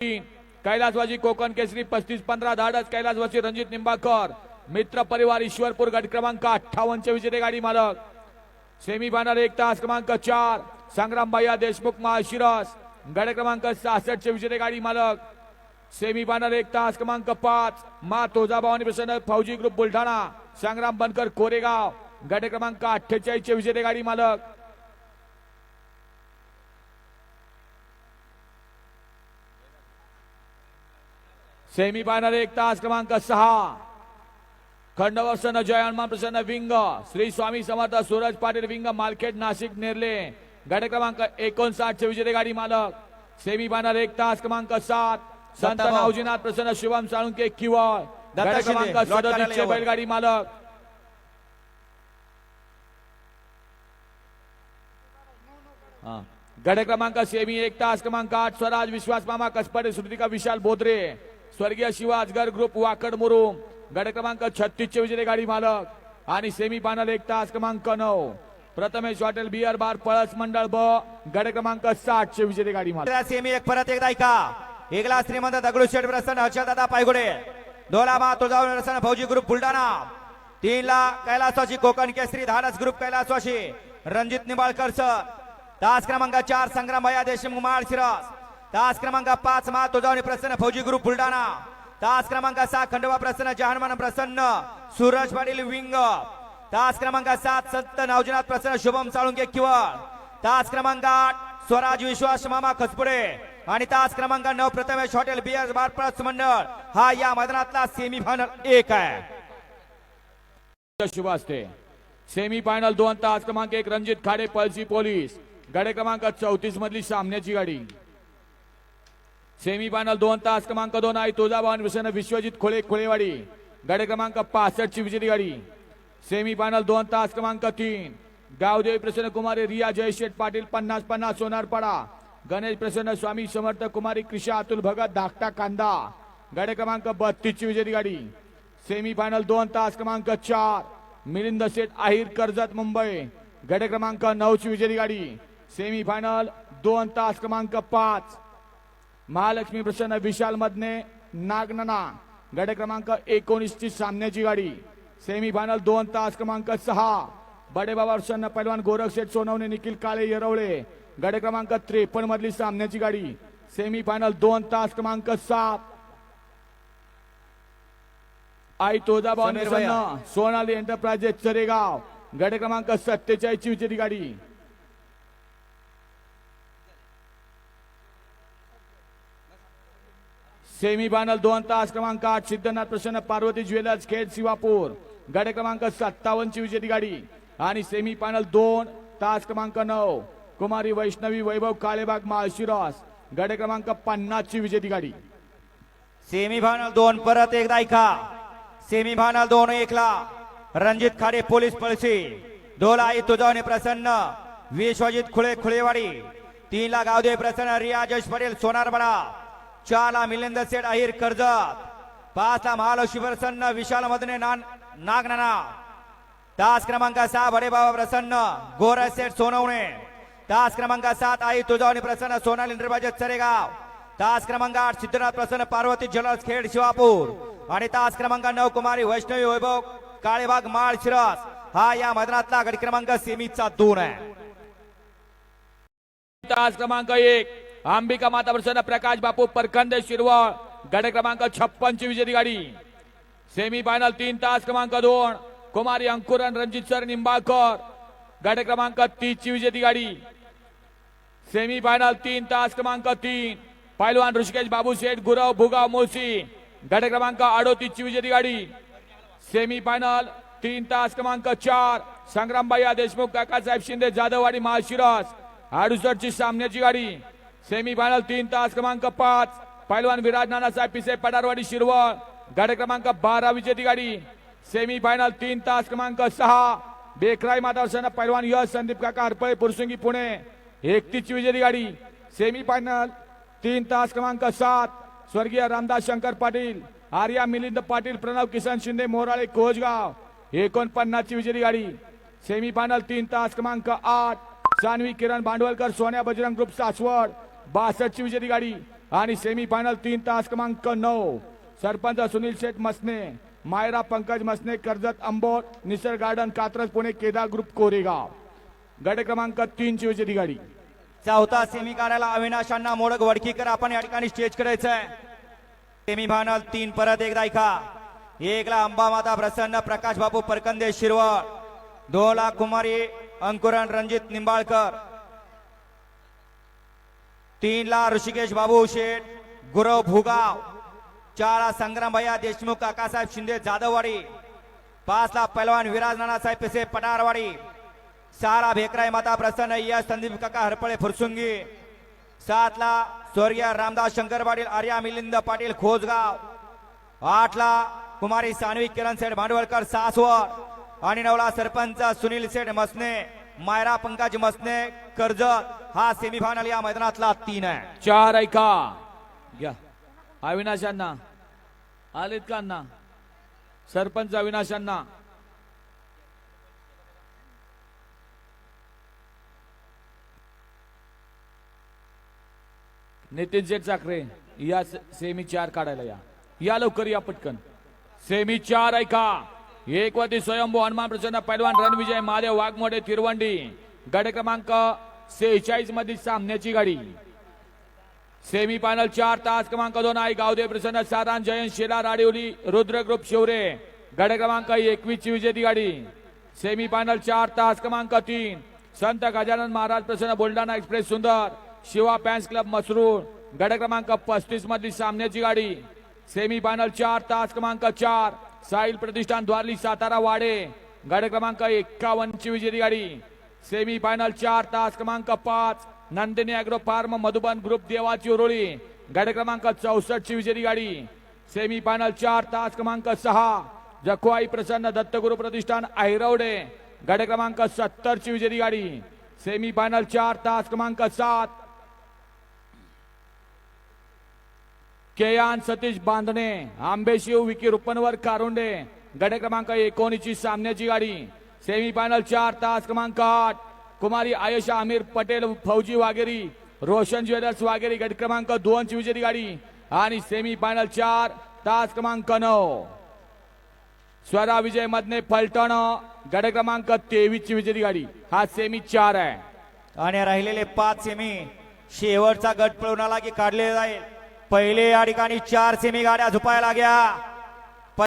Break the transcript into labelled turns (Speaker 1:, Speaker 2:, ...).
Speaker 1: कैलासवाजी कैलासवासी कोकण केसरी पस्तीस पंधरा धाडस कैलासवासी रणजित निंबाकर मित्र परिवार ईश्वरपूर गट क्रमांक अठ्ठावन्नचे विजेते गाडी मालक. सेमी फायनल एक तास क्रमांक चार. संग्राम भैया देशमुख महाशिरस. गड क्रमांक सहासष्टचे विजेते गाडी मालक. सेमी फायनल एक तास क्रमांक पाच. मा तुळजाभवानी प्रसन्न फौजी ग्रुप बुलढाणा. संग्राम बनकर कोरेगाव. गट क्रमांक अठ्ठेचाळीस चे विजेते गाडी मालक. सेमी फायनल एक तास क्रमांक सहा. खंडवा प्रसन्न जय हनुमान प्रसन्न विंग. श्री स्वामी समर्थ सूरज पाटील विंग मालखेड नाशिक नेरले. गट क्रमांक एकोणसाठ चे विजेते गाडी मालक. सेमी फायनल एक तास क्रमांक सात. संत. नावजीनाथ प्रसन्न शिवम साळुंके किवळ क्रमांक सदतीसचे. बैलगाडी मालक. गट क्रमांक सेमी एक तास क्रमांक आठ. स्वराज विश्वास मामा कसपडे श्रुतिका विशाल बोधरे. स्वर्गीय शिवा अजगर ग्रुप वाकड मुरुम. गड क्रमांक छत्तीस चे विजेते गाडी मालक. आणि सेमी फायनल एक तास क्रमांक नऊ. प्रथमेश हॉटेल बियर बार पळस मंडळ ब. गड क्रमांक साठ चे विजेते गाडी मालक.
Speaker 2: सेमी एक परत एकदा ऐका. एकला श्रीमंत दगडूशेठ प्रसन्न दादा पायगुडे. दोला मा तुळजाभवानी प्रसन्न फौजी ग्रुप बुलढाणा. तीनला कैलासवाशी कोकण केसरी धाडस ग्रुप कैलासवाशी रणजित निंबाळकर सर तास क्रमांक चार संग्राम भया देशमुख माळ शिरस. तास क्रमांक पाच मा तुळजाभवानी प्रसन्न फौजी ग्रुप बुलढाणा. तास क्रमांक सहा खंडोबा प्रसन्न जहानमान प्रसन्न सूरज पाटील विंग. तास क्रमांक सात संत नवजनाथ प्रसन्न शुभम साळुंके किवळ. तास क्रमांक आठ स्वराज विश्वास मामा खसपुडे. आणि तास क्रमांक नऊ प्रथमेश हॉटेल बियर बार प्रस मंडळ. हा या मैदानातला सेमी फायनल एक आहे.
Speaker 1: शुभ असते. सेमी फायनल दोन तास क्रमांक एक रणजित खाडे पळशी पोलीस. गाडी क्रमांक चौतीस मधली सामन्याची गाडी. सेमी फायनल दोन तास क्रमांक दोन आहे. तुळजाभवानी प्रसन्न विश्वजित खोळे खोळेवाडी गाडी क्रमांक पासष्ट ची विजेती गाडी. सेमी फायनल दोन तास क्रमांक तीन. गावदेवी प्रसन्न कुमारी रिया जयशेठ पाटील पन्नास पन्नास सोनारपाडा. गणेश प्रसन्न स्वामी समर्थ कुमारी कृषा अतुल भगत धाकटा कांदा. गाडी क्रमांक बत्तीस ची विजेती गाडी. सेमी फायनल दोन तास क्रमांक चार. मिलिंद शेठ आहिर कर्जत मुंबई. गाडी क्रमांक नऊ ची विजेती गाडी. सेमी फायनल दोन तास क्रमांक पाच. महालक्ष्मी प्रसन्न विशाल मधने नागनना गट क्रमांक एकोणीस ची सामन्याची गाडी. सेमी फायनल दोन तास क्रमांक सहा. बडेबाबा प्रसन्न पैलवान गोरख शेठ सोनवणे निखिल काळे येरवळे. गट क्रमांक त्रेपन्न मधली सामन्याची गाडी. सेमी फायनल दोन तास क्रमांक सात. आई. प्रसन्न सोनाली एंटरप्राइजेस चरेगाव. गट क्रमांक सत्तेचाळीस ची विजेती गाडी. सेमी फायनल दोन तास क्रमांक आठ सिद्धनाथ प्रसन्न पार्वती ज्वेलर्स खेड शिवापूर गाडी क्रमांक सत्तावन्न ची विजेती गाडी. आणि सेमी फायनल दोन तास क्रमांक नऊ कुमारी वैष्णवी वैभव काळेबाग माळशिरॉस. गाडी क्रमांक पन्नास ची विजेती गाडी.
Speaker 2: सेमी फायनल दोन परत एकदा ऐका. सेमी फायनल दोन एकला. रणजित खाडे पोलीस पळशी. धोलाई आई तुझावणे प्रसन्न. विश्वजित खुळे खुळेवाडी. तीनला गावदे गावदेव प्रसन्न रिया जश पटेल सोनारबडा चार ला मिलिंद सेठ अहिर कर्जत. पाच ला महालक्ष्मी प्रसन्न विशाल मधुने नागनाना. तास क्रमांक सहा बडेबाबा प्रसन्न गोरा सेठ सोनवणे. तास क्रमांक सात आई तुझावणी प्रसन्न सोनाली निर्वाचित चरेगाव तास क्रमांक आठ सिद्धनाथ प्रसन्न पार्वती जलस खेड शिवापूर. आणि तास क्रमांक नऊ कुमारी वैष्णवी वैभव काळेबाग माळ शिरस. हा या मैदानातला गट क्रमांक सेमीचा दोन आहे.
Speaker 1: तास क्रमांक एक. अंबिका माता प्रसन्न प्रकाश बापू परखंदे शिरवळ गड क्रमांक छप्पन ची विजेती गाडी. सेमी फायनल तीन तास क्रमांक दोन कुमारी अंकुरन रणजित सर निंबाळकर. गड क्रमांक तीस ची विजेती गाडी. सेमी फायनल तीन तास क्रमांक तीन पैलवान ऋषिकेश बाबू शेठ गुरव भुगाव मोसी. गड क्रमांक अडोतीस ची विजेती गाडी. सेमी फायनल तीन तास क्रमांक चार संग्रामबाई देशमुख काकासाहेब शिंदे जाधववाडी महाशिरस अडुसष्टची सामन्याची गाडी. सेमी फायनल तीन तास क्रमांक पाच. पैलवान विराज नानासाहेब पिसे पडारवाडी शिरवळ. गाडी क्रमांक बारा विजेती गाडी. सेमी फायनल तीन तास क्रमांक सहा. बेकराई माता पैलवान यश संदीप काका हरपळे पुरसुंगी पुणे. एकतीसची विजेती गाडी. सेमी फायनल तीन तास क्रमांक सात. स्वर्गीय रामदास शंकर पाटील. आर्या मिलिंद पाटील प्रणव किसन शिंदे मोराळे कोजगाव. एकोणपन्नासची विजेती गाडी. सेमी फायनल तीन तास क्रमांक आठ. सानवी किरण भांडवलकर सोन्या बजरंग ग्रुप सासवड. बासष्टची विजेती गाडी आणि सेमी फायनल तीन तास क्रमांक नऊ. सरपंच सुनील शेठ मसने मायरा पंकज मसने कर्जत अंबोर निसर्ग गार्डन कात्रज पुणे केदार ग्रुप कोरेगाव. गट क्रमांक तीन ची विजेती गाडी.
Speaker 2: चौथा सेमी काढायला अविनाशांना मोडक वडकीकर आपण या ठिकाणी स्टेज करायचं आहे सेमी फायनल तीन परत एकदा ऐका. एकला अंबामाता प्रसन्न प्रकाश बाबू परकंदे शिरवळ. दोला कुमारी अंकुरण रणजित निंबाळकर. तीनला ऋषिकेश बाबू शेठ गुरव भुगाव चारला संग्राम भैया देशमुख काकासाहेब शिंदे जाधववाडी पाचला पैलवान विराज नानासाहेब पिसे पटारवाडी सहाला भेकराय माता प्रसन्न यश संदीप काका हरपळे फुरसुंगी सातला स्वर्गीय रामदास शंकर पाटील आर्या मिलिंद पाटील खोजगाव आठला कुमारी सानवी किरण सेठ भांडवलकर सासवड आणि नवला सरपंच सुनील सेठ मसने. मायरा पंकज मसने कर्ज हा सेमीफायनल या मैदानातला तीन आहे.
Speaker 1: चार ऐका घ्या. अविनाशांना आलेत का अण्णा? सरपंच अविनाशांना नितीन शेठ चाकरे या सेमी चार काढायला या. या लवकर या पटकन. सेमी चार ऐका एकवती स्वयंभू हनुमान प्रसन्न पैलवान रणविजय महादेव वाघमोडे तिरवंडी. गड क्रमांक सेहेचाळीस मधील सामन्याची गाडी. सेमी फायनल चार तास क्रमांक दोन आहे. गावदेव प्रसन्न साधारण जयंत शिला राडिवली रुद्र ग्रुप शिवरे. गड क्रमांक एकवीस ची विजेती गाडी. सेमी फायनल चार तास क्रमांक तीन. संत गजानन महाराज प्रसन्न बुलढाणा एक्सप्रेस सुंदर. Shiva fans club Masrul. गड क्रमांक पस्तीस मधली सामन्याची गाडी. सेमी फायनल चार तास क्रमांक चार. साहिल प्रतिष्ठान द्वारली सातारा वाडे. गड क्रमांक एक्कावन्न ची विजेती गाडी. सेमी फायनल चार तास क्रमांक पाच. Nandini agro farm Madhuban group Devachi Uruli गड क्रमांक चौसष्ट ची विजेती गाडी. सेमी फायनल चार तास क्रमांक सहा. जखवाई प्रसन्न दत्तगुरु प्रतिष्ठान ऐरवडे गड क्रमांक सत्तर ची विजेती गाडी. सेमी फायनल चार तास क्रमांक सात. केयान सतीश बांधणे आंबेशिव विकी रुपनवर कारुंडे गडे क्रमांक एकोणीसची सामन्याची गाडी सेमी फायनल चार तास क्रमांक आठ कुमारी आयशा आमिर पटेल फौजी वागेरी रोशन ज्वेलर्स वागेरी गट क्रमांक दोनची विजेती गाडी आणि सेमी फायनल चार तास क्रमांक नऊ. स्वरा विजय मधने फलटण गड क्रमांक तेवीस ची विजेती गाडी हा सेमी चार आहे.
Speaker 2: आणि राहिलेले पाच सेमी शेवटचा गट पळवणाला की काढले जाईल. पहिले या ठिकाणी चार सेमी गाड्या झुपायला घ्या